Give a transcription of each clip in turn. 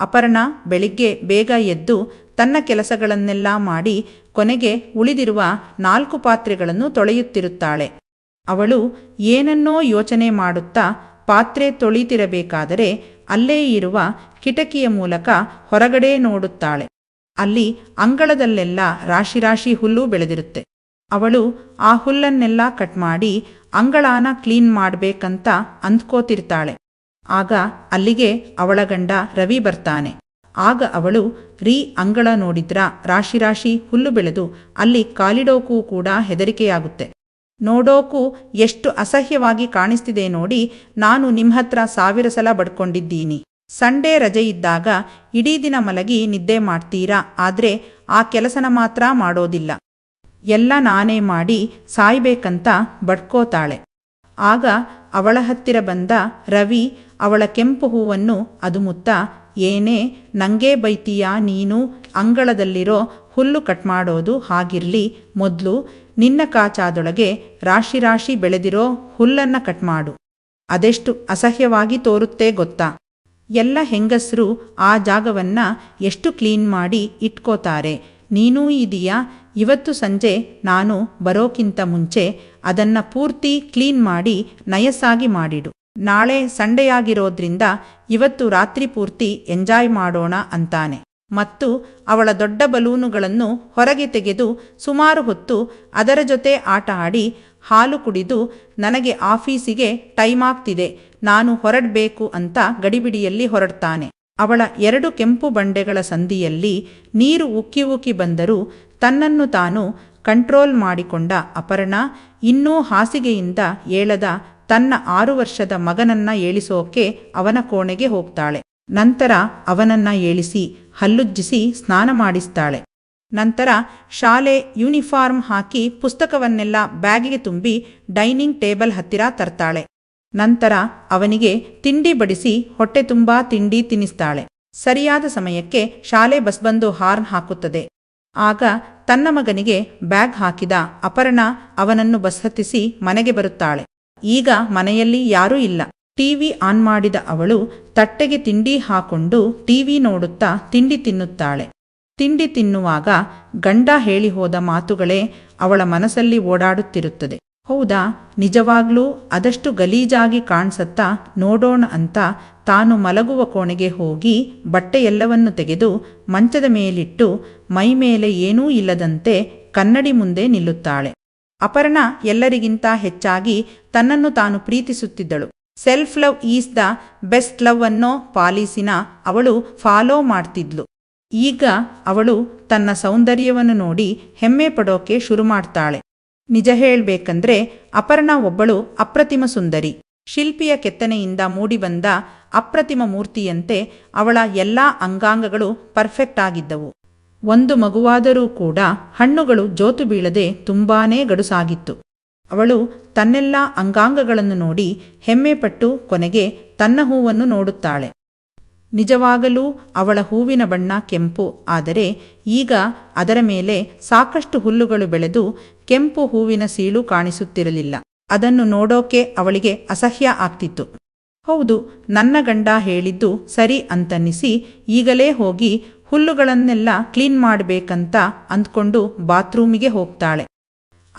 ಅಪರ್ಣ ಬೆಳಿಗ್ಗೆ ಬೇಗ ಎದ್ದು ತನ್ನ ಕೆಲಸಗಳನ್ನೆಲ್ಲ ಮಾಡಿ ಕೊನೆಗೆ ಉಳಿದಿರುವ ನಾಲ್ಕು ಪಾತ್ರೆಗಳನ್ನು ತೊಳೆಯುತ್ತಿರುತ್ತಾಳೆ. ಅವಳು ಏನನ್ನೋ ಯೋಚನೆ ಮಾಡುತ್ತಾ ಪಾತ್ರೆ ತೊಳಿತಿರಬೇಕಾದರೆ ಅಲ್ಲೇ ಇರುವ ಕಿಟಕಿಯ ಮೂಲಕ ಹೊರಗಡೆ ನೋಡುತ್ತಾಳೆ. ಅಲ್ಲಿ ಅಂಗಳದಲ್ಲೆಲ್ಲ ರಾಶಿ ರಾಶಿ ಹುಲ್ಲು ಬೆಳೆದಿರುತ್ತೆ. ಅವಳು ಆ ಹುಲ್ಲನ್ನೆಲ್ಲ ಕಟ್ ಮಾಡಿ ಅಂಗಳಾನ ಕ್ಲೀನ್ ಮಾಡಬೇಕಂತ ಅಂದ್ಕೋತಿರ್ತಾಳೆ. ಆಗ ಅಲ್ಲಿಗೆ ಅವಳ ಗಂಡ ರವಿ ಬರ್ತಾನೆ. ಆಗ ಅವಳು, ರೀ ಅಂಗಳ ನೋಡಿದ್ರ ರಾಶಿ ರಾಶಿ ಹುಲ್ಲು ಬೆಳೆದು ಅಲ್ಲಿ ಕಾಲಿಡೋಕೂ ಕೂಡ ಹೆದರಿಕೆಯಾಗುತ್ತೆ. ನೋಡೋಕು ಎಷ್ಟು ಅಸಹ್ಯವಾಗಿ ಕಾಣಿಸ್ತಿದೆ ನೋಡಿ ನಾನು ನಿಮ್ಮ ಹತ್ರ ಸಾವಿರ ಸಲ ಬಡ್ಕೊಂಡಿದ್ದೀನಿ. ಸಂಡೇ ರಜೆ ಇದ್ದಾಗ ಇಡೀ ದಿನ ಮಲಗಿ ನಿದ್ದೆ ಮಾಡ್ತೀರಾ? ಆದ್ರೆ ಆ ಕೆಲಸನ ಮಾತ್ರ ಮಾಡೋದಿಲ್ಲ. ಎಲ್ಲ ನಾನೇ ಮಾಡಿ ಸಾಯ್ಬೇಕಂತ ಬಡ್ಕೋತಾಳೆ. ಆಗ ಅವಳ ಹತ್ತಿರ ಬಂದ ರವಿ ಅವಳ ಕೆಂಪು ಹೂವನ್ನು ಅದುಮುತ್ತ, ಏನೇ, ನಂಗೇ ಬೈತೀಯಾ ನೀನು? ಅಂಗಳದಲ್ಲಿರೋ ಹುಲ್ಲು ಕಟ್ ಮಾಡೋದು ಹಾಗಿರ್ಲಿ. ಮೊದಲು ನಿನ್ನ ಕಾಚಾದೊಳಗೆ ರಾಶಿ ರಾಶಿ ಬೆಳೆದಿರೋ ಹುಲ್ಲನ್ನ ಕಟ್ ಮಾಡು. ಅದೆಷ್ಟು ಅಸಹ್ಯವಾಗಿ ತೋರುತ್ತೆ ಗೊತ್ತಾ ಎಲ್ಲ ಹೆಂಗಸರು ಆ ಜಾಗವನ್ನ ಎಷ್ಟು ಕ್ಲೀನ್ ಮಾಡಿ ಇಟ್ಕೋತಾರೆ. ನೀನೂ ಇದೀಯಾ? ಇವತ್ತು ಸಂಜೆ ನಾನು ಬರೋಕ್ಕಿಂತ ಮುಂಚೆ ಅದನ್ನ ಪೂರ್ತಿ ಕ್ಲೀನ್ ಮಾಡಿ ನಯಸ್ಸಾಗಿ ಮಾಡಿಡು. ನಾಳೆ ಸಂಡೆಯಾಗಿರೋದ್ರಿಂದ ಇವತ್ತು ರಾತ್ರಿ ಪೂರ್ತಿ ಎಂಜಾಯ್ ಮಾಡೋಣ ಅಂತಾನೆ. ಮತ್ತು ಅವಳ ದೊಡ್ಡ ಬಲೂನುಗಳನ್ನು ಹೊರಗೆ ತೆಗೆದು ಸುಮಾರು ಹೊತ್ತು ಅದರ ಜೊತೆ ಆಟ ಆಡಿ ಹಾಲು ಕುಡಿದು ನನಗೆ ಆಫೀಸಿಗೆ ಟೈಮ್ ಆಗ್ತಿದೆ, ನಾನು ಹೊರಡಬೇಕು ಅಂತ ಗಡಿಬಿಡಿಯಲ್ಲಿ ಹೊರಡ್ತಾನೆ. ಅವಳ ಎರಡು ಕೆಂಪು ಬಂಡೆಗಳ ಸಂದಿಯಲ್ಲಿ ನೀರು ಉಕ್ಕಿ ಉಕ್ಕಿ ಬಂದರೂ ತನ್ನನ್ನು ತಾನು ಕಂಟ್ರೋಲ್ ಮಾಡಿಕೊಂಡ ಅಪರ್ಣ ಇನ್ನೂ ಹಾಸಿಗೆಯಿಂದ ಏಳದ ತನ್ನ ಆರು ವರ್ಷದ ಮಗನನ್ನ ಏಳಿಸೋಕೆ ಅವನ ಕೋಣೆಗೆ ಹೋಗ್ತಾಳೆ. ನಂತರ ಅವನನ್ನ ಏಳಿಸಿ ಹಲ್ಲುಜ್ಜಿಸಿ ಸ್ನಾನ ಮಾಡಿಸ್ತಾಳೆ. ನಂತರ ಶಾಲೆ ಯೂನಿಫಾರ್ಮ್ ಹಾಕಿ ಪುಸ್ತಕವನ್ನೆಲ್ಲ ಬ್ಯಾಗಿಗೆ ತುಂಬಿ ಡೈನಿಂಗ್ ಟೇಬಲ್ ಹತ್ತಿರ ತರ್ತಾಳೆ. ನಂತರ ಅವನಿಗೆ ತಿಂಡಿ ಬಡಿಸಿ ಹೊಟ್ಟೆ ತುಂಬಾ ತಿಂಡಿ ತಿನ್ನಿಸ್ತಾಳೆ ಸರಿಯಾದ ಸಮಯಕ್ಕೆ ಶಾಲೆ ಬಸ್ ಬಂದು ಹಾರ್ನ್ ಹಾಕುತ್ತದೆ. ಆಗ ತನ್ನ ಮಗನಿಗೆ ಬ್ಯಾಗ್ ಹಾಕಿದ ಅಪರ್ಣ ಅವನನ್ನು ಬಸ್ ಹತ್ತಿಸಿ ಮನೆಗೆ ಬರುತ್ತಾಳೆ. ಈಗ ಮನೆಯಲ್ಲಿ ಯಾರೂ ಇಲ್ಲ. ಟಿವಿ ಆನ್ ಮಾಡಿದ ಅವಳು ತಟ್ಟೆಗೆ ತಿಂಡಿ ಹಾಕೊಂಡು ಟಿವಿ ನೋಡುತ್ತಾ ತಿಂಡಿ ತಿನ್ನುತ್ತಾಳೆ. ತಿಂಡಿ ತಿನ್ನುವಾಗ ಗಂಡ ಹೇಳಿ ಹೋದ ಮಾತುಗಳೇ ಅವಳ ಮನಸ್ಸಲ್ಲಿ ಓಡಾಡುತ್ತಿರುತ್ತದೆ. ಹೌದಾ? ನಿಜವಾಗ್ಲೂ ಅದಷ್ಟು ಗಲೀಜಾಗಿ ಕಾಣಿಸತ್ತಾ ನೋಡೋಣ ಅಂತ ತಾನು ಮಲಗುವ ಕೋಣೆಗೆ ಹೋಗಿ ಬಟ್ಟೆಯೆಲ್ಲವನ್ನು ತೆಗೆದು ಮಂಚದ ಮೇಲಿಟ್ಟು ಮೈ ಮೇಲೆ ಏನೂ ಇಲ್ಲದಂತೆ ಕನ್ನಡಿ ಮುಂದೆ ನಿಲ್ಲುತ್ತಾಳೆ. ಅಪರ್ಣ ಎಲ್ಲರಿಗಿಂತ ಹೆಚ್ಚಾಗಿ ತನ್ನನ್ನು ತಾನು ಪ್ರೀತಿಸುತ್ತಿದ್ದಳು. Self love is the best love ಅನ್ನೋ ಪಾಲಿಸಿನ ಅವಳು ಫಾಲೋ ಮಾಡ್ತಿದ್ಲು. ಈಗ ಅವಳು ತನ್ನ ಸೌಂದರ್ಯವನ್ನು ನೋಡಿ ಹೆಮ್ಮೆ ಪಡೋಕೆ ಶುರು ಮಾಡ್ತಾಳೆ. ನಿಜ ಹೇಳಬೇಕಂದ್ರೆ ಅಪರ್ಣ ಒಬ್ಬಳು ಅಪ್ರತಿಮ ಸುಂದರಿ. ಶಿಲ್ಪಿಯ ಕೆತ್ತನೆಯಿಂದ ಮೂಡಿಬಂದ ಅಪ್ರತಿಮ ಮೂರ್ತಿಯಂತೆ ಅವಳ ಎಲ್ಲಾ ಅಂಗಾಂಗಗಳು ಪರ್ಫೆಕ್ಟ್ ಆಗಿದ್ದವು. ಒಂದು ಮಗುವಾದರೂ ಕೂಡ ಹಣ್ಣುಗಳು ಜೋತು ಬೀಳದೆ ತುಂಬಾನೇ ಗಡುಸಾಗಿತ್ತು. ಅವಳು ತನ್ನೆಲ್ಲ ಅಂಗಾಂಗಗಳನ್ನು ನೋಡಿ ಹೆಮ್ಮೆಪಟ್ಟು ಕೊನೆಗೆ ತನ್ನ ಹೂವನ್ನು ನೋಡುತ್ತಾಳೆ. ನಿಜವಾಗಲೂ ಅವಳ ಹೂವಿನ ಬಣ್ಣ ಕೆಂಪು, ಆದರೆ ಈಗ ಅದರ ಮೇಲೆ ಸಾಕಷ್ಟು ಹುಲ್ಲುಗಳು ಬೆಳೆದು ಕೆಂಪು ಹೂವಿನ ಸೀಳು ಕಾಣಿಸುತ್ತಿರಲಿಲ್ಲ. ಅದನ್ನು ನೋಡೋಕೆ ಅವಳಿಗೆ ಅಸಹ್ಯ ಆಗ್ತಿತ್ತು. ಹೌದು, ನನ್ನ ಗಂಡ ಹೇಳಿದ್ದು ಸರಿ ಅಂತನ್ನಿಸಿ ಈಗಲೇ ಹೋಗಿ ಹುಲ್ಲುಗಳನ್ನೆಲ್ಲ ಕ್ಲೀನ್ ಮಾಡಬೇಕಂತ ಅಂದ್ಕೊಂಡು ಬಾತ್ರೂಮಿಗೆ ಹೋಗ್ತಾಳೆ.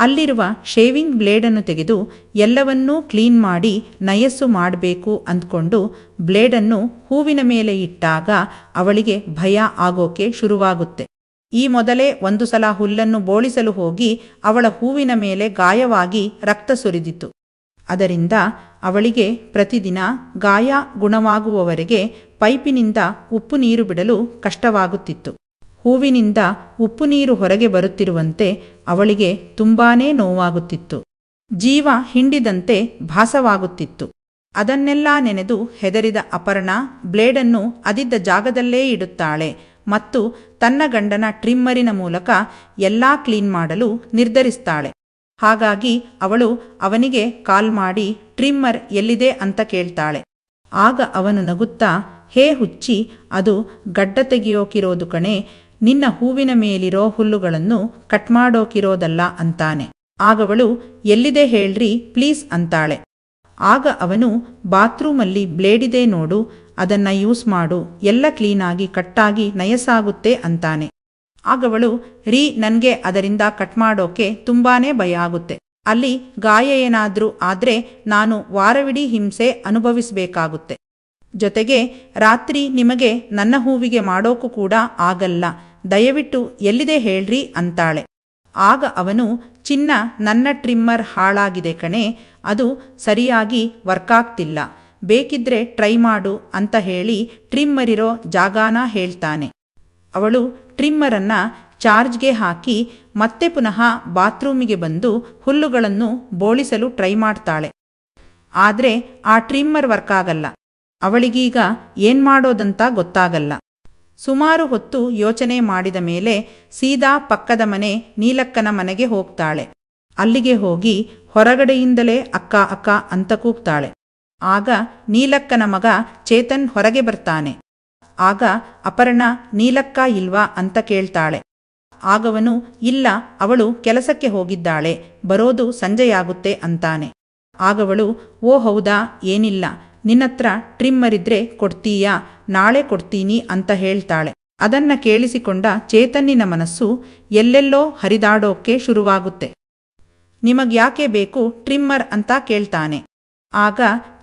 ಅಲ್ಲಿರುವ ಶೇವಿಂಗ್ ಬ್ಲೇಡನ್ನು ತೆಗೆದು ಎಲ್ಲವನ್ನೂ ಕ್ಲೀನ್ ಮಾಡಿ ನಯಸ್ಸು ಮಾಡಬೇಕು ಅಂದ್ಕೊಂಡು ಬ್ಲೇಡನ್ನು ಹೂವಿನ ಮೇಲೆ ಇಟ್ಟಾಗ ಅವಳಿಗೆ ಭಯ ಆಗೋಕೆ ಶುರುವಾಗುತ್ತೆ. ಈ ಮೊದಲೇ ಒಂದು ಸಲ ಹುಲ್ಲನ್ನು ಬೋಳಿಸಲು ಹೋಗಿ ಅವಳ ಹೂವಿನ ಮೇಲೆ ಗಾಯವಾಗಿ ರಕ್ತ ಸುರಿದಿತ್ತು. ಅದರಿಂದ ಅವಳಿಗೆ ಪ್ರತಿದಿನ ಗಾಯ ಗುಣವಾಗುವವರೆಗೆ ಪೈಪಿನಿಂದ ಉಪ್ಪು ನೀರು ಬಿಡಲು ಕಷ್ಟವಾಗುತ್ತಿತ್ತು. ಹೂವಿನಿಂದ ಉಪ್ಪು ನೀರು ಹೊರಗೆ ಬರುತ್ತಿರುವಂತೆ ಅವಳಿಗೆ ತುಂಬಾನೇ ನೋವಾಗುತ್ತಿತ್ತು. ಜೀವ ಹಿಂಡಿದಂತೆ ಭಾಸವಾಗುತ್ತಿತ್ತು. ಅದನ್ನೆಲ್ಲ ನೆನೆದು ಹೆದರಿದ ಅಪರ್ಣ ಬ್ಲೇಡನ್ನು ಅದಿದ್ದ ಜಾಗದಲ್ಲೇ ಇಡುತ್ತಾಳೆ ಮತ್ತು ತನ್ನ ಗಂಡನ ಟ್ರಿಮ್ಮರಿನ ಮೂಲಕ ಎಲ್ಲಾ ಕ್ಲೀನ್ ಮಾಡಲು ನಿರ್ಧರಿಸ್ತಾಳೆ. ಹಾಗಾಗಿ ಅವಳು ಅವನಿಗೆ ಕಾಲ್ ಮಾಡಿ, ಟ್ರಿಮ್ಮರ್ ಎಲ್ಲಿದೆ ಅಂತ ಕೇಳ್ತಾಳೆ. ಆಗ ಅವನು ನಗುತ್ತಾ, ಹೇ ಹುಚ್ಚಿ, ಅದು ಗಡ್ಡ ತೆಗೆಯೋಕಿರೋದು ಕಣೆ ನಿನ್ನ ಹೂವಿನ ಮೇಲಿರೋ ಹುಲ್ಲುಗಳನ್ನು ಕಟ್ ಮಾಡೋಕಿರೋದಲ್ಲ ಅಂತಾನೆ. ಆಗವಳು ಎಲ್ಲಿದೆ ಹೇಳ್ರಿ, ಪ್ಲೀಸ್ ಅಂತಾಳೆ. ಆಗ ಅವನು, ಬಾತ್ರೂಮಲ್ಲಿ ಬ್ಲೇಡಿದೆ ನೋಡು, ಅದನ್ನ ಯೂಸ್ ಮಾಡು, ಎಲ್ಲ ಕ್ಲೀನಾಗಿ ಕಟ್ಟಾಗಿ ನಯಸಾಗುತ್ತೆ ಅಂತಾನೆ. ಆಗವಳು ರೀ, ನನ್ಗೆ ಅದರಿಂದ ಕಟ್ ಮಾಡೋಕೆ ತುಂಬಾನೇ ಭಯ ಆಗುತ್ತೆ. ಅಲ್ಲಿ ಗಾಯ ಏನಾದ್ರೂ ಆದ್ರೆ ನಾನು ವಾರವಿಡೀ ಹಿಂಸೆ ಅನುಭವಿಸಬೇಕಾಗುತ್ತೆ. ಜೊತೆಗೆ, ರಾತ್ರಿ ನಿಮಗೆ ನನ್ನ ಹೂವಿಗೆ ಮಾಡೋಕು ಕೂಡ ಆಗಲ್ಲ. ದಯವಿಟ್ಟು ಎಲ್ಲಿದೆ ಹೇಳ್ರಿ ಅಂತಾಳೆ. ಆಗ ಅವನು, ಚಿನ್ನ ನನ್ನ ಟ್ರಿಮ್ಮರ್ ಹಾಳಾಗಿದೆ ಕಣೆ, ಅದು ಸರಿಯಾಗಿ ವರ್ಕ್ ಆಗ್ತಿಲ್ಲ ಬೇಕಿದ್ರೆ ಟ್ರೈ ಮಾಡು ಅಂತ ಹೇಳಿ ಟ್ರಿಮ್ಮರ್ ಇರೋ ಜಾಗಾನ ಹೇಳ್ತಾನೆ. ಅವಳು ಟ್ರಿಮ್ಮರನ್ನ ಚಾರ್ಜ್ಗೆ ಹಾಕಿ ಮತ್ತೆ ಪುನಃ ಬಾತ್ರೂಮಿಗೆ ಬಂದು ಹುಲ್ಲುಗಳನ್ನು ಬೋಳಿಸಲು ಟ್ರೈ ಮಾಡ್ತಾಳೆ. ಆದ್ರೆ ಆ ಟ್ರಿಮ್ಮರ್ ವರ್ಕ್ ಆಗಲ್ಲ ಅವಳಿಗೀಗ ಏನ್ಮಾಡೋದಂತ ಗೊತ್ತಾಗಲ್ಲ. ಸುಮಾರು ಹೊತ್ತು ಯೋಚನೆ ಮಾಡಿದ ಮೇಲೆ ಸೀದಾ ಪಕ್ಕದ ಮನೆ ನೀಲಕ್ಕನ ಮನೆಗೆ ಹೋಗ್ತಾಳೆ. ಅಲ್ಲಿಗೆ ಹೋಗಿ ಹೊರಗಡೆಯಿಂದಲೇ ಅಕ್ಕ ಅಕ್ಕ ಅಂತ ಕೂಗ್ತಾಳೆ. ಆಗ ನೀಲಕ್ಕನ ಮಗ ಚೇತನ್ ಹೊರಗೆ ಬರ್ತಾನೆ. ಆಗ ಅಪರ್ಣ, ನೀಲಕ್ಕ ಇಲ್ವಾ ಅಂತ ಕೇಳ್ತಾಳೆ. ಆಗವನು, ಇಲ್ಲ, ಅವಳು ಕೆಲಸಕ್ಕೆ ಹೋಗಿದ್ದಾಳೆ, ಬರೋದು ಸಂಜೆಯಾಗುತ್ತೆ ಅಂತಾನೆ. ಆಗವಳು, ಓ ಹೌದಾ, ಏನಿಲ್ಲ ನಿನ್ನತ್ರ ಟ್ರಿಮ್ಮರ್ ಇದ್ರೆ ಕೊಡ್ತೀಯಾ? ನಾಳೆ ಕೊಡ್ತೀನಿ ಅಂತ ಹೇಳ್ತಾಳೆ. ಅದನ್ನ ಕೇಳಿಸಿಕೊಂಡ ಚೇತನ್ನಿನ ಮನಸ್ಸು ಎಲ್ಲೆಲ್ಲೋ ಹರಿದಾಡೋಕ್ಕೆ ಶುರುವಾಗುತ್ತೆ. ನಿಮಗ್ಯಾಕೆ ಬೇಕು ಟ್ರಿಮ್ಮರ್ ಅಂತ ಕೇಳ್ತಾನೆ. ಆಗ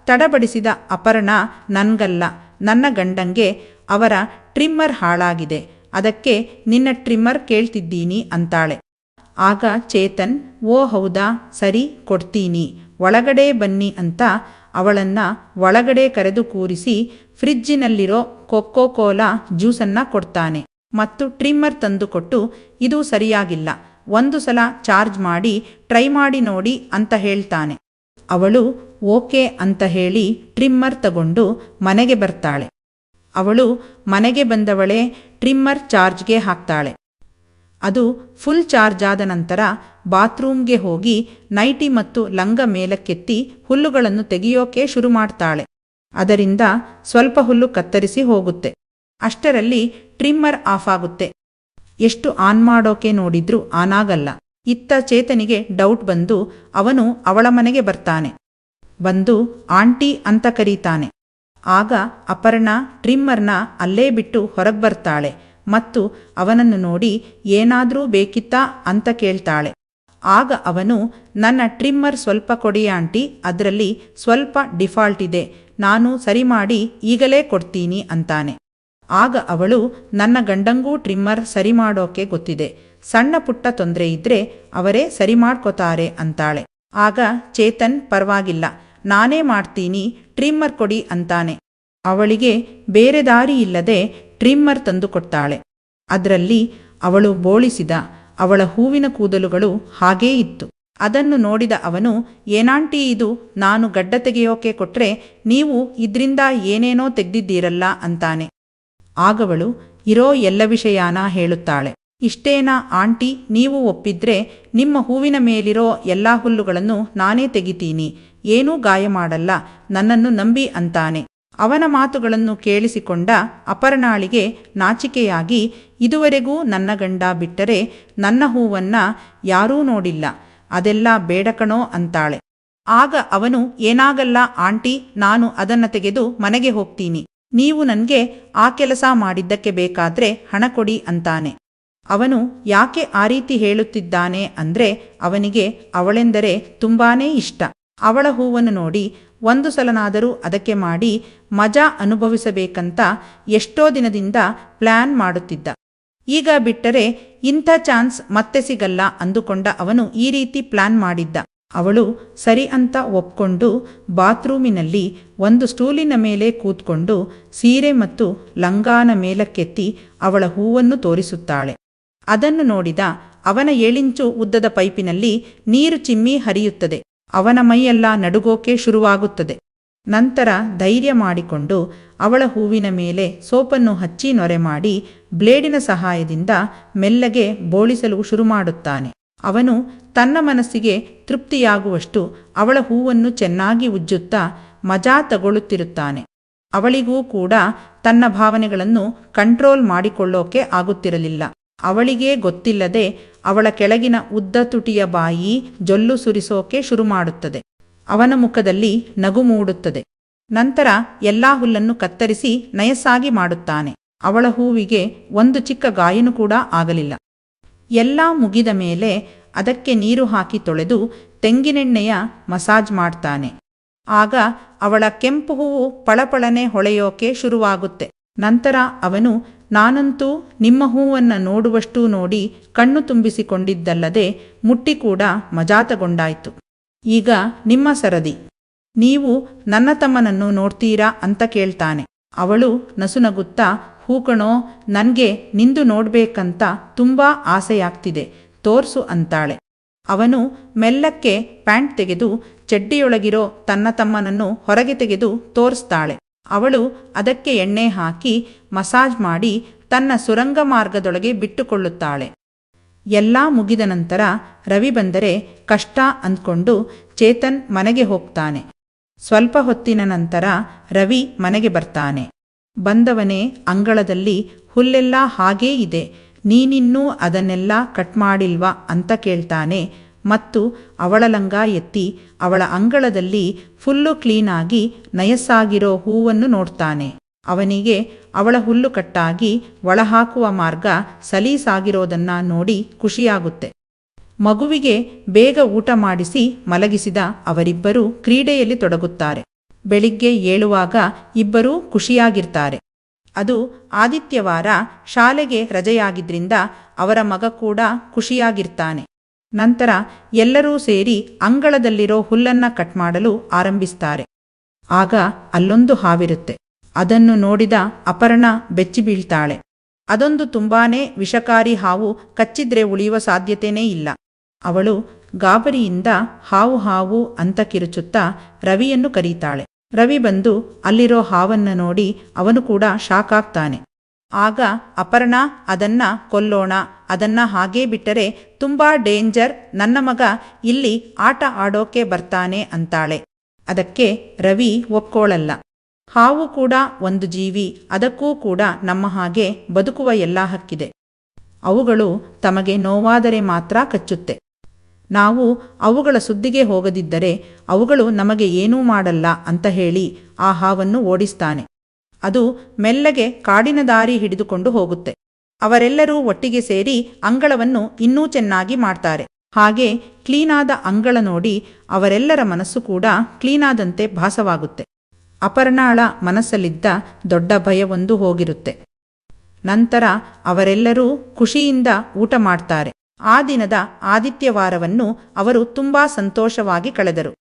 ತಡಬಡಿಸಿದ ಅಪರ್ಣ ನನ್ಗಲ್ಲ, ನನ್ನ ಗಂಡಂಗೆ ಅವರ ಟ್ರಿಮ್ಮರ್ ಹಾಳಾಗಿದೆ. ಅದಕ್ಕೆ ನಿನ್ನ ಟ್ರಿಮ್ಮರ್ ಕೇಳ್ತಿದ್ದೀನಿ ಅಂತಾಳೆ. ಆಗ ಚೇತನ್, ಓ ಹೌದಾ? ಸರಿ, ಕೊಡ್ತೀನಿ. ಒಳಗಡೆ ಬನ್ನಿ ಅಂತ ಅವಳನ್ನ ಒಳಗಡೆ ಕರೆದು ಕೂರಿಸಿ ಫ್ರಿಜ್ಜಿನಲ್ಲಿರೋ ಕೊಕ್ಕೋ ಕೋಲಾ ಜ್ಯೂಸನ್ನು ಕೊಡ್ತಾನೆ. ಮತ್ತು ಟ್ರಿಮ್ಮರ್ ತಂದುಕೊಟ್ಟು, ಇದು ಸರಿಯಾಗಿಲ್ಲ. ಒಂದು ಸಲ ಚಾರ್ಜ್ ಮಾಡಿ, ಟ್ರೈ ಮಾಡಿ ನೋಡಿ ಅಂತ ಹೇಳ್ತಾನೆ. ಅವಳು, ಓಕೆ ಅಂತ ಹೇಳಿ ಟ್ರಿಮ್ಮರ್ ತಗೊಂಡು ಮನೆಗೆ ಬರ್ತಾಳೆ. ಅವಳು ಮನೆಗೆ ಬಂದವಳೇ ಟ್ರಿಮ್ಮರ್ ಚಾರ್ಜ್ಗೆ ಹಾಕ್ತಾಳೆ. ಅದು ಫುಲ್ ಚಾರ್ಜ್ ಆದ ನಂತರ ಬಾತ್ರೂಮ್ಗೆ ಹೋಗಿ ನೈಟಿ ಮತ್ತು ಲಂಗ ಮೇಲಕ್ಕೆತ್ತಿ ಹುಲ್ಲುಗಳನ್ನು ತೆಗೆಯೋಕೆ ಶುರು ಮಾಡ್ತಾಳೆ. ಅದರಿಂದ ಸ್ವಲ್ಪ ಹುಲ್ಲು ಕತ್ತರಿಸಿ ಹೋಗುತ್ತೆ. ಅಷ್ಟರಲ್ಲಿ ಟ್ರಿಮ್ಮರ್ ಆಫ್ ಆಗುತ್ತೆ ಎಷ್ಟು ಆನ್ ಮಾಡೋಕೆ ನೋಡಿದ್ರೂ ಆನಾಗಲ್ಲ. ಇತ್ತ ಚೇತನಿಗೆ ಡೌಟ್ ಬಂದು ಅವನು ಅವಳ ಮನೆಗೆ ಬರ್ತಾನೆ. ಬಂದು ಆಂಟಿ ಅಂತ ಕರೀತಾನೆ. ಆಗ ಅಪರ್ಣ ಟ್ರಿಮ್ಮರ್ನ ಅಲ್ಲೇ ಬಿಟ್ಟು ಹೊರಗೆ ಬರ್ತಾಳೆ ಮತ್ತು ಅವನನ್ನು ನೋಡಿ ಏನಾದರೂ ಬೇಕಿತ್ತಾ ಅಂತ ಕೇಳ್ತಾಳೆ. ಆಗ ಅವನು, ನನ್ನ ಟ್ರಿಮ್ಮರ್ ಸ್ವಲ್ಪ ಕೊಡಿ ಆಂಟಿ, ಅದರಲ್ಲಿ ಸ್ವಲ್ಪ ಡಿಫಾಲ್ಟ್ ಇದೆ. ನಾನು ಸರಿ ಮಾಡಿ ಈಗಲೇ ಕೊಡ್ತೀನಿ ಅಂತಾನೆ. ಆಗ ಅವಳು, ನನ್ನ ಗಂಡಂಗೂ ಟ್ರಿಮ್ಮರ್ ಸರಿ ಮಾಡೋಕೆ ಗೊತ್ತಿದೆ. ಸಣ್ಣ ಪುಟ್ಟ ತೊಂದರೆ ಇದ್ರೆ ಅವರೇ ಸರಿ ಮಾಡ್ಕೋತಾರೆ ಅಂತಾಳೆ. ಆಗ ಚೇತನ್, ಪರವಾಗಿಲ್ಲ. ನಾನೇ ಮಾಡ್ತೀನಿ ಟ್ರಿಮ್ಮರ್ ಕೊಡಿ ಅಂತಾನೆ. ಅವಳಿಗೆ ಬೇರೆ ದಾರಿ ಇಲ್ಲದೆ ಟ್ರಿಮ್ಮರ್ ತಂದುಕೊಡ್ತಾಳೆ ಅದರಲ್ಲಿ ಅವಳು ಬೋಳಿಸಿದ. ಅವಳ ಹೂವಿನ ಕೂದಲುಗಳು ಹಾಗೇ ಇತ್ತು. ಅದನ್ನು ನೋಡಿದ ಅವನು, ಏನಾಂಟಿ ಇದು? ನಾನು ಗಡ್ಡ ತೆಗೆಯೋಕೆ ಕೊಟ್ರೆ ನೀವು ಇದ್ರಿಂದ ಏನೇನೋ ತೆಗ್ದಿದ್ದೀರಲ್ಲ ಅಂತಾನೆ. ಆಗವಳು, ಇರೋ ಎಲ್ಲ ವಿಷಯಾನ ಹೇಳುತ್ತಾಳೆ. ಇಷ್ಟೇನಾ ಆಂಟಿ, ನೀವು ಒಪ್ಪಿದ್ರೆ ನಿಮ್ಮ ಹೂವಿನ ಮೇಲಿರೋ ಎಲ್ಲಾ ಹುಲ್ಲುಗಳನ್ನು ನಾನೇ ತೆಗಿತೀನಿ. ಏನೂ ಗಾಯ ಮಾಡಲ್ಲ, ನನ್ನನ್ನು ನಂಬಿ ಅಂತಾನೆ. ಅವನ ಮಾತುಗಳನ್ನು ಕೇಳಿಸಿಕೊಂಡ ಅಪರ್ಣಾಳಿಗೆ ನಾಚಿಕೆಯಾಗಿ, ಇದುವರೆಗೂ ನನ್ನ ಗಂಡ ಬಿಟ್ಟರೆ ನನ್ನ ಹೂವನ್ನ ಯಾರೂ ನೋಡಿಲ್ಲ, ಅದೆಲ್ಲ ಬೇಡಕಣೋ ಅಂತಾಳೆ. ಆಗ ಅವನು, ಏನಾಗಲ್ಲ ಆಂಟಿ, ನಾನು ಅದನ್ನ ತೆಗೆದು ಮನೆಗೆ ಹೋಗ್ತೀನಿ, ನೀವು ನನಗೆ ಆ ಕೆಲಸ ಮಾಡಿದ್ದಕ್ಕೆ ಬೇಕಾದ್ರೆ ಹಣ ಕೊಡಿ ಅಂತಾನೆ. ಅವನು, ಯಾಕೆ ಆ ರೀತಿ ಹೇಳುತ್ತಿದ್ದಾನೆ? ಅಂದ್ರೆ, ಅವನಿಗೆ ಅವಳೆಂದರೆ ತುಂಬಾನೇ ಇಷ್ಟ. ಅವಳ ಹೂವನ್ನು ನೋಡಿ ಒಂದು ಸಲನಾದರೂ ಅದಕ್ಕೆ ಮಾಡಿ ಮಜಾ ಅನುಭವಿಸಬೇಕಂತ ಎಷ್ಟೋ ದಿನದಿಂದ ಪ್ಲಾನ್ ಮಾಡುತ್ತಿದ್ದ. ಈಗ ಬಿಟ್ಟರೆ ಇಂಥ ಚಾನ್ಸ್ ಮತ್ತೆ ಸಿಗಲ್ಲ ಅಂದುಕೊಂಡ ಅವನು ಈ ರೀತಿ ಪ್ಲಾನ್ ಮಾಡಿದ್ದ. ಅವಳು ಸರಿ ಅಂತ ಒಪ್ಕೊಂಡು ಬಾತ್ರೂಮಿನಲ್ಲಿ ಒಂದು ಸ್ಟೂಲಿನ ಮೇಲೆ ಕೂತ್ಕೊಂಡು ಸೀರೆ ಮತ್ತು ಲಂಗಾನ ಮೇಲಕ್ಕೆತ್ತಿ ಅವಳ ಹೂವನ್ನು ತೋರಿಸುತ್ತಾಳೆ. ಅದನ್ನು ನೋಡಿದ ಅವನ ಏಳಿಂಚು ಉದ್ದದ ಪೈಪಿನಲ್ಲಿ ನೀರು ಚಿಮ್ಮಿ ಹರಿಯುತ್ತದೆ. ಅವನ ಮೈಯೆಲ್ಲ ನಡುಗೋಕೆ ಶುರುವಾಗುತ್ತದೆ. ನಂತರ ಧೈರ್ಯ ಮಾಡಿಕೊಂಡು ಅವಳ ಹೂವಿನ ಮೇಲೆ ಸೋಪನ್ನು ಹಚ್ಚಿ ನೊರೆ ಮಾಡಿ ಬ್ಲೇಡಿನ ಸಹಾಯದಿಂದ ಮೆಲ್ಲಗೆ ಬೋಳಿಸಲು ಶುರು ಮಾಡುತ್ತಾನೆ ಅವನು ತನ್ನ ಮನಸ್ಸಿಗೆ ತೃಪ್ತಿಯಾಗುವಷ್ಟು ಅವಳ ಹೂವನ್ನು ಚೆನ್ನಾಗಿ ಉಜ್ಜುತ್ತಾ ಮಜಾ ತಗೊಳ್ಳುತ್ತಿರುತ್ತಾನೆ. ಅವಳಿಗೂ ಕೂಡ ತನ್ನ ಭಾವನೆಗಳನ್ನು ಕಂಟ್ರೋಲ್ ಮಾಡಿಕೊಳ್ಳೋಕೆ ಆಗುತ್ತಿರಲಿಲ್ಲ. ಅವಳಿಗೇ ಗೊತ್ತಿಲ್ಲದೆ ಅವಳ ಕೆಳಗಿನ ಉದ್ದ ತುಟಿಯ ಬಾಯಿ ಜೊಲ್ಲು ಸುರಿಸೋಕೆ ಶುರು ಮಾಡುತ್ತದೆ. ಅವನ ಮುಖದಲ್ಲಿ ನಗು ಮೂಡುತ್ತದೆ. ನಂತರ ಎಲ್ಲಾ ಹುಲ್ಲನ್ನು ಕತ್ತರಿಸಿ ನಯಸ್ಸಾಗಿ ಮಾಡುತ್ತಾನೆ. ಅವಳ ಹೂವಿಗೆ ಒಂದು ಚಿಕ್ಕ ಗಾಯನು ಕೂಡ ಆಗಲಿಲ್ಲ. ಎಲ್ಲಾ ಮುಗಿದ ಮೇಲೆ ಅದಕ್ಕೆ ನೀರು ಹಾಕಿ ತೊಳೆದು ತೆಂಗಿನೆಣ್ಣೆಯ ಮಸಾಜ್ ಮಾಡ್ತಾನೆ. ಆಗ ಅವಳ ಕೆಂಪು ಹೂವು ಪಳಪಳನೆ ಹೊಳೆಯೋಕೆ ಶುರುವಾಗುತ್ತೆ. ನಂತರ ಅವನು, ನಾನಂತೂ ನಿಮ್ಮ ಹೂವನ್ನು ನೋಡುವಷ್ಟೂ ನೋಡಿ ಕಣ್ಣು ತುಂಬಿಸಿಕೊಂಡಿದ್ದಲ್ಲದೆ ಮುಟ್ಟಿ ಕೂಡ ಮಜಾತಗೊಂಡಾಯಿತು. ಈಗ ನಿಮ್ಮ ಸರದಿ. ನೀವು ನನ್ನ ತಮ್ಮನನ್ನು ನೋಡ್ತೀರಾ ಅಂತ ಕೇಳ್ತಾನೆ. ಅವಳು ನಸುನಗುತ್ತಾ ಹೂಕಣೋ ನನಗೆ ನಿಂದು ನೋಡ್ಬೇಕಂತ ತುಂಬಾ ಆಸೆಯಾಗ್ತಿದೆ, ತೋರ್ಸು ಅಂತಾಳೆ. ಅವನು ಮೆಲ್ಲಕ್ಕೆ ಪ್ಯಾಂಟ್ ತೆಗೆದು, ಚಡ್ಡಿಯೊಳಗಿರೋ ತನ್ನ ತಮ್ಮನನ್ನು ಹೊರಗೆ ತೆಗೆದು ತೋರಿಸ್ತಾಳೆ. ಅವಳು ಅದಕ್ಕೆ ಎಣ್ಣೆ ಹಾಕಿ ಮಸಾಜ್ ಮಾಡಿ ತನ್ನ ಸುರಂಗ ಮಾರ್ಗದೊಳಗೆ ಬಿಟ್ಟುಕೊಳ್ಳುತ್ತಾಳೆ. ಎಲ್ಲ ಮುಗಿದ ನಂತರ ರವಿ ಬಂದರೆ ಕಷ್ಟ ಅಂದ್ಕೊಂಡು ಚೇತನ್ ಮನೆಗೆ ಹೋಗ್ತಾನೆ. ಸ್ವಲ್ಪ ಹೊತ್ತಿನ ನಂತರ ರವಿ ಮನೆಗೆ ಬರ್ತಾನೆ. ಬಂದವನೇ ಅಂಗಳದಲ್ಲಿ ಹುಲ್ಲೆಲ್ಲ ಹಾಗೇ ಇದೆ, ನೀನಿನ್ನೂ ಅದನ್ನೆಲ್ಲ ಕಟ್ ಮಾಡಿಲ್ವಾ ಅಂತ ಕೇಳ್ತಾನೆ ಮತ್ತು ಅವಳ ಲಂಗ ಎತ್ತಿ ಅವಳ ಅಂಗಳದಲ್ಲಿ ಫುಲ್ಲು ಕ್ಲೀನಾಗಿ ನಯಸ್ಸಾಗಿರೋ ಹೂವನ್ನು ನೋಡ್ತಾನೆ. ಅವನಿಗೆ ಅವಳ ಹುಲ್ಲು ಕಟ್ಟಾಗಿ ಒಳಹಾಕುವ ಮಾರ್ಗ ಸಲೀಸಾಗಿರೋದನ್ನ ನೋಡಿ ಖುಷಿಯಾಗುತ್ತೆ. ಮಗುವಿಗೆ ಬೇಗ ಊಟ ಮಾಡಿಸಿ ಮಲಗಿಸಿದ ಅವರಿಬ್ಬರು ಕ್ರೀಡೆಯಲ್ಲಿ ತೊಡಗುತ್ತಾರೆ. ಬೆಳಿಗ್ಗೆ ಏಳುವಾಗ ಇಬ್ಬರೂ ಖುಷಿಯಾಗಿರ್ತಾರೆ. ಅದು ಆದಿತ್ಯವಾರ ಶಾಲೆಗೆ ರಜೆಯಾಗಿದ್ರಿಂದ ಅವರ ಮಗ ಕೂಡ ಖುಷಿಯಾಗಿರ್ತಾನೆ. ನಂತರ ಎಲ್ಲರೂ ಸೇರಿ ಅಂಗಳದಲ್ಲಿರೋ ಹುಲ್ಲನ್ನ ಕಟ್ ಮಾಡಲು ಆರಂಭಿಸ್ತಾರೆ. ಆಗ ಅಲ್ಲೊಂದು ಹಾವಿರುತ್ತೆ. ಅದನ್ನು ನೋಡಿದ ಅಪರ್ಣ ಬೆಚ್ಚಿ ಬೀಳ್ತಾಳೆ. ಅದೊಂದು ತುಂಬಾನೇ ವಿಷಕಾರಿ ಹಾವು ಕಚ್ಚಿದ್ರೆ ಉಳಿಯುವ ಸಾಧ್ಯತೆನೇ ಇಲ್ಲ. ಅವಳು ಗಾಬರಿಯಿಂದ ಹಾವು ಹಾವು ಅಂತ ಕಿರುಚುತ್ತಾ ರವಿಯನ್ನು ಕರೀತಾಳೆ. ರವಿ ಬಂದು ಅಲ್ಲಿರೋ ಹಾವನ್ನ ನೋಡಿ ಅವನು ಕೂಡ ಶಾಕ್ ಆಗ್ತಾನೆ. ಆಗ ಅಪರ್ಣ ಅದನ್ನ ಕೊಲ್ಲೋಣ, ಅದನ್ನ ಹಾಗೇ ಬಿಟ್ಟರೆ ತುಂಬಾ ಡೇಂಜರ್, ನನ್ನ ಮಗ ಇಲ್ಲಿ ಆಟ ಆಡೋಕೆ ಬರ್ತಾನೆ ಅಂತಾಳೆ. ಅದಕ್ಕೆ ರವಿ ಒಪ್ಕೊಳ್ಳಲ್ಲ ಹಾವು ಕೂಡ ಒಂದು ಜೀವಿ, ಅದಕ್ಕೂ ಕೂಡ ನಮ್ಮ ಹಾಗೆ ಬದುಕುವ ಎಲ್ಲ ಹಕ್ಕಿದೆ. ಅವುಗಳು ತಮಗೆ ನೋವಾದರೆ ಮಾತ್ರ ಕಚ್ಚುತ್ತೆ. ನಾವು ಅವುಗಳ ಸುದ್ದಿಗೆ ಹೋಗದಿದ್ದರೆ ಅವುಗಳು ನಮಗೆ ಏನೂ ಮಾಡಲ್ಲ ಅಂತ ಹೇಳಿ ಆ ಹಾವನ್ನು ಓಡಿಸ್ತಾನೆ. ಅದು ಮೆಲ್ಲಗೆ ಕಾಡಿನ ದಾರಿ ಹಿಡಿದುಕೊಂಡು ಹೋಗುತ್ತೆ. ಅವರೆಲ್ಲರೂ ಒಟ್ಟಿಗೆ ಸೇರಿ ಅಂಗಳವನ್ನು ಇನ್ನೂ ಚೆನ್ನಾಗಿ ಮಾಡ್ತಾರೆ. ಹಾಗೆ ಕ್ಲೀನಾದ ಅಂಗಳ ನೋಡಿ ಅವರೆಲ್ಲರ ಮನಸ್ಸು ಕೂಡ ಕ್ಲೀನಾದಂತೆ ಭಾಸವಾಗುತ್ತೆ. ಅಪರ್ಣಾಳ ಮನಸ್ಸಲ್ಲಿದ್ದ ದೊಡ್ಡ ಭಯವೊಂದು ಹೋಗಿರುತ್ತೆ. ನಂತರ ಅವರೆಲ್ಲರೂ ಖುಷಿಯಿಂದ ಊಟ ಮಾಡ್ತಾರೆ. ಆ ದಿನದ ಆದಿತ್ಯವಾರವನ್ನು ಅವರು ತುಂಬಾ ಸಂತೋಷವಾಗಿ ಕಳೆದರು.